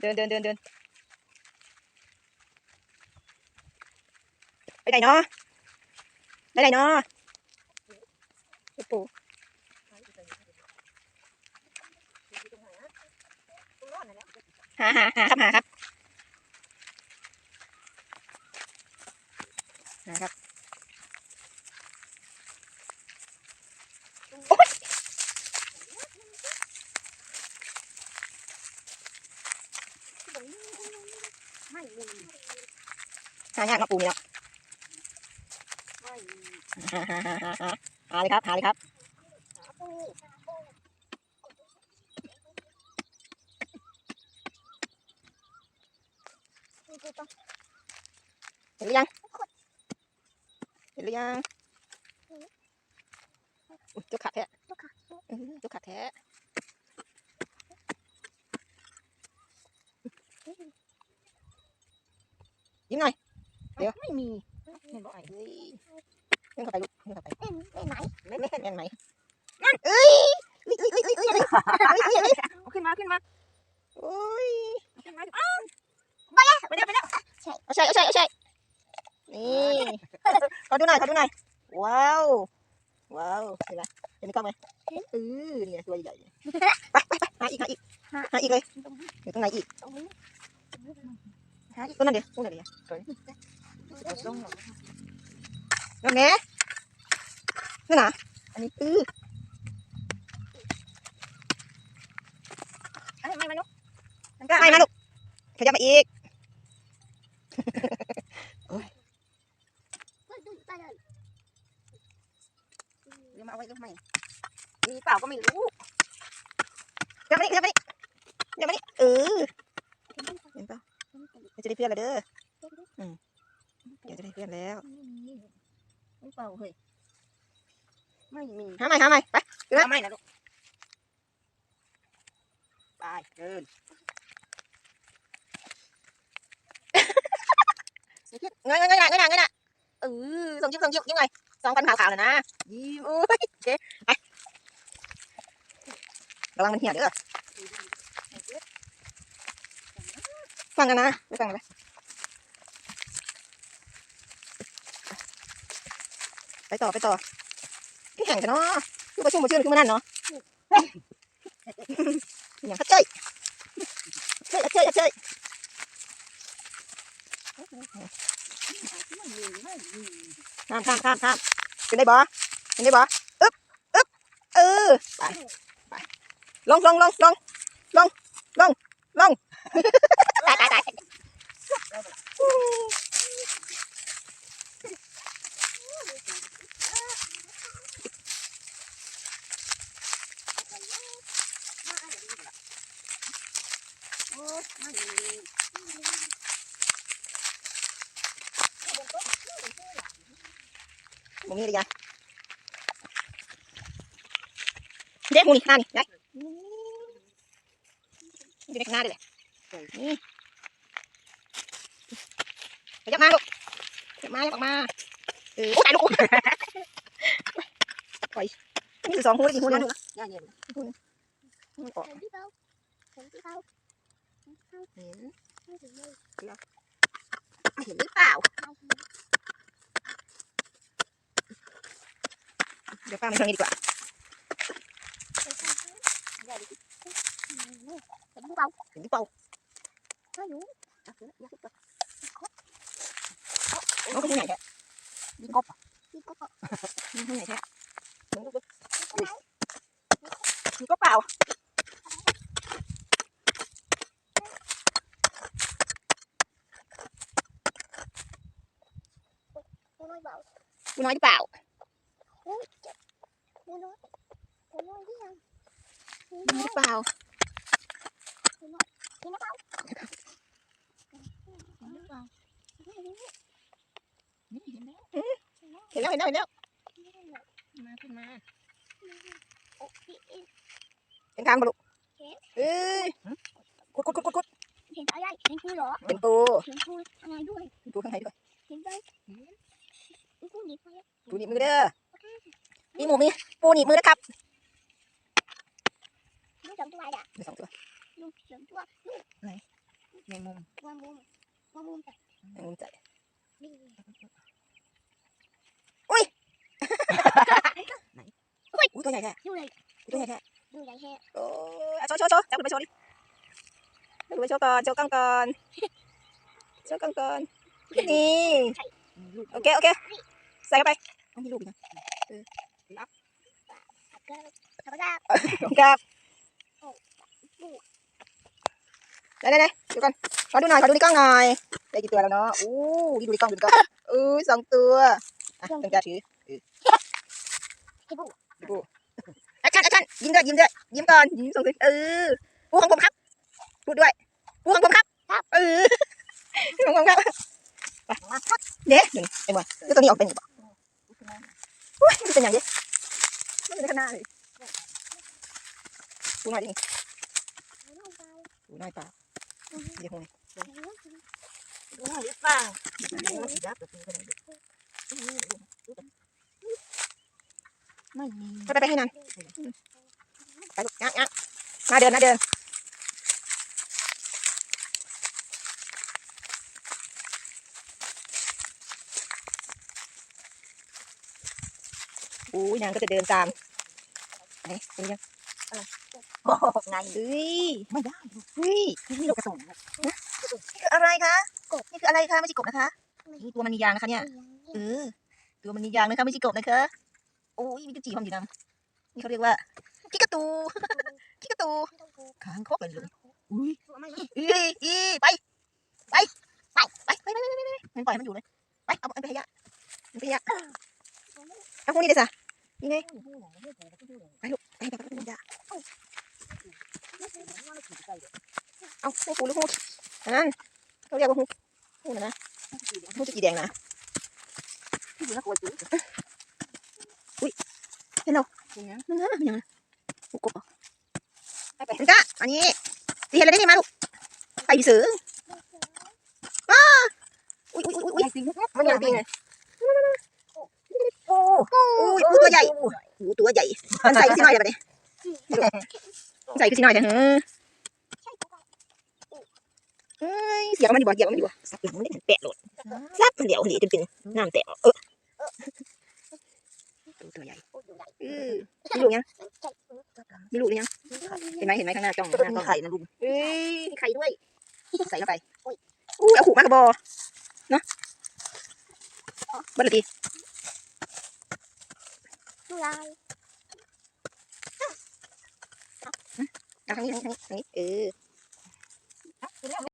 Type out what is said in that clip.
เดินเดินเดินเดินไปไหนเนาะไปไหนเนาะไปปูหาหาหาครับหาครับหาครับ หายากเนาะปูนี่เนาะหาหาหาหาหาหาเลยครับ หาเลยครับเห็นหรือยัง เห็นหรือยังอุ๊ยจุกขาดแท้อื้อจุกขาดแท้ ยิ้มหน่อย เดี๋ยว ไม่มีเยเฮ้ยเล่นเข้าไปลูกเล่นเข้าไปเล่นไม่ไหมเล่นเล่นไหมนั่นเอ้ยเฮ้ยเฮ้ยเฮ้ยเฮ้ยเฮ้ยเฮ้ยขึ้นมาขึ้นมาโอ้ยขึ้นมาอ้าวไปแล้วไปแล้วไปแล้วเอาใช่เอาใช่เอาใช่นี่ขอดูหน่อยขอดูหน่อยว้าวว้าวเห็นไหมเห็นกล้องไหมเออเนี่ยตัวใหญ่ไปไปไปหาอีกหาอีกหาอีกเลยอยู่ตรงไหนอีก ต้นนั่นเดียวต้นนั่นเดียวตัวนี้ต้นนั่นแม่นี่นนะอันนี้อือไม่มาลูกไม่มาลูกขยับมาอีกโอ้ยเมาอาไว้ลูกใหม่มีเปล่าก็ไม่รู้เดี๋ยวมาดิเดี๋ยวมาดิเดี๋ยวมาดิเออ เดี๋ยวจะได้เพื่อนแล้วเด้ออืมเดี๋ยวจะได้เพื่อนแล้วไม่เปล่าเฮ้ยไม่มีหาใหม่หาใหม่ไปทำไมนะลูกไปเดินเงยเงยเงยเงยเงยเงยเออส่งยิ้มส่งยิ้มยิ้มไงสองฟันขาวๆเลยนะยิ้มโอ้ยโอเคไประวังมันเหี่ยวเด้อ ฟังกันนะไปฟังกันไปไปต่อไปต่อที่แข่งกันเนาะคือประชุมประชื่นคือมันนั่นเนาะอย่างเขาเจ้ยเจ้ยเจ้ยเจ้ยไม่มีไม่มีข้ามข้ามข้ามข้ามเป็นได้บ่เป็นได้บ่อึ๊บอึ๊บเออไปไปลงลงลงลงลงลงลงตายตายตาย มึงนี่เลยยะเด็กมึงนี่หน้านี่ได้อยู่ในข้างหน้าเลยนี่ขยับมาลูกขยับมาขยับออกมาเออโอ้ตายลูกปล่อยนี่คือสองหูกี่หูเนี่ยลูกย่าเย็นมันออกเห็นที่เขาเห็นที่ เห็นหรอเห็นหรือเปล่า เดี๋ยวฟังไปทางนี้ดีกว่าเห็นหรือเปล่าเห็นหรือเปล่าไม่รู้น้องก็ยังไงแท้ยิงกบยิงกบยิงยังไงแท้ยิงกบยิงกบเปล่า กูน้อยหรือเปล่ากูน้อยกูน้อยที่ยังกูน้อยหรือเปล่าที่นะเปล่าไม่รู้เห็นแล้วเห็นแล้วเห็นแล้วมาขึ้นมาเห็นทางปะลูกเอ้ยกดกดกดกดเห็นอะไรเห็นกูเหรอเห็นปูเห็นกูอะไรด้วยเห็นปูข้างในด้วย เห็นเลยกูหนีไป ปูหนีบ มือเด้อมีหมูมีปูหนีบมือนะครับลูกสองตัวอะมีสองตัวลูกสองตัวลูกแมงมุมว่ามุมว่ามุมแต่แมงมุมใจนี่อุ้ยตัวใหญ่แท้ดูเลยตัวใหญ่แท้ดูใหญ่แค่โอ้ยอะโชว์โชว์โชว์จับขึ้นไปโชว์ดิจับขึ้นไปโชว์ก่อนโชว์กล้องก่อนโชว์กล้องก่อนนี่โอเคโอเคใส่เข้าไป ต้องมีลูกอีกนะธรรมชาติครับไหนไหนไหนดูกันขอดูหน่อยขอดูในกล้องหน่อยได้กี่ตัวแล้วเนาะอู้ดีดูในกล้องดูในกล้องอู้สองตัวอะเป็นการถือที่บุดูแอคชั่นแอคชั่นยิ้มด้วยยิ้มด้วยยิ้มก่อนยิ้มส่งสิเออปูของผมครับพูดด้วยปูของผมครับเออปูของผมครับไปเด็กหนึ่งไอ้หมดแล้วตัวนี้ออกเป็นอีกบ่ อุ้ยมันเป็นอย่างนี้ไม่เป็นขนาดเลยปูหน่อยดิปูหน่อยเปล่าเดี๋ยวหงดูหรือเปล่าไม่มีไปไปไปให้นานไปลูกงั้งงั้งมาเดินมาเดิน อุ้ยนางก็จะเดินตามไหนเป็นยังโอ้ไงเฮ้ยไม่ได้เฮ้ยนี่ลูกกระสุนนี่คืออะไรคะกบนี่คืออะไรคะไม่ใช่กบนะคะนี่ตัวมันมียางนะคะเนี่ยเออตัวมันมียางนะคะไม่ใช่กบนะคะโอ้ยมีจุดจีความอยู่นะนี่เขาเรียกว่ากิ๊กระตูกิ๊กระตูค้างคกเลยอุ้ยอีอีไปไปไปไปไปไปไปไปมันปล่อยมันอยู่เลยไปเอาไปให้ยะเอาไปให้ยะเอาพวกนี้เลยสะ นี่ไงไปลูกไปไปไปไปยะเอาให้ปูหรือฮูดอันนั้นเขาเรียกว่าฮูดฮูดนะนะฮูดจะกี่แดงนะที่อยู่นักกลัวจุ๊เห็นเราเป็นยังนั่นนะเป็นยังปูกบเหรอไปไปจ้าอันนี้ตีเห็นอะไรได้นี่มาลูกไปสืออ้าอุ้ยอุ้ยอุ้ยอุ้ยจริงมันยังปีไง โอ้โอ้ยปูตัวใหญ่ปูตัวใหญ่ มันใส่ขึ้นหน่อยเลยปะเนี่ยใส่ขึ้นหน่อยเลยเฮ้ยเอ้ยเสียงมันดีกว่าเสียงมันดีกว่าสับหลังมันได้แปะโหลดสับมันเดี๋ยวเดี๋ยวจะเป็นน้ำแตกเออตัวตัวใหญ่เออมีลูกยังมีลูกหรือยังเห็นไหมเห็นไหมข้างหน้าจ้องข้างหน้ามีจ้องไข่นะลุงเอ้ยมีไข่ด้วย ใส่เข้าไปอุ้ยเอาขู่มากระบอเนาะบัลลีดู ลายเอาทางนี้ทางนี้ทางนี้เออ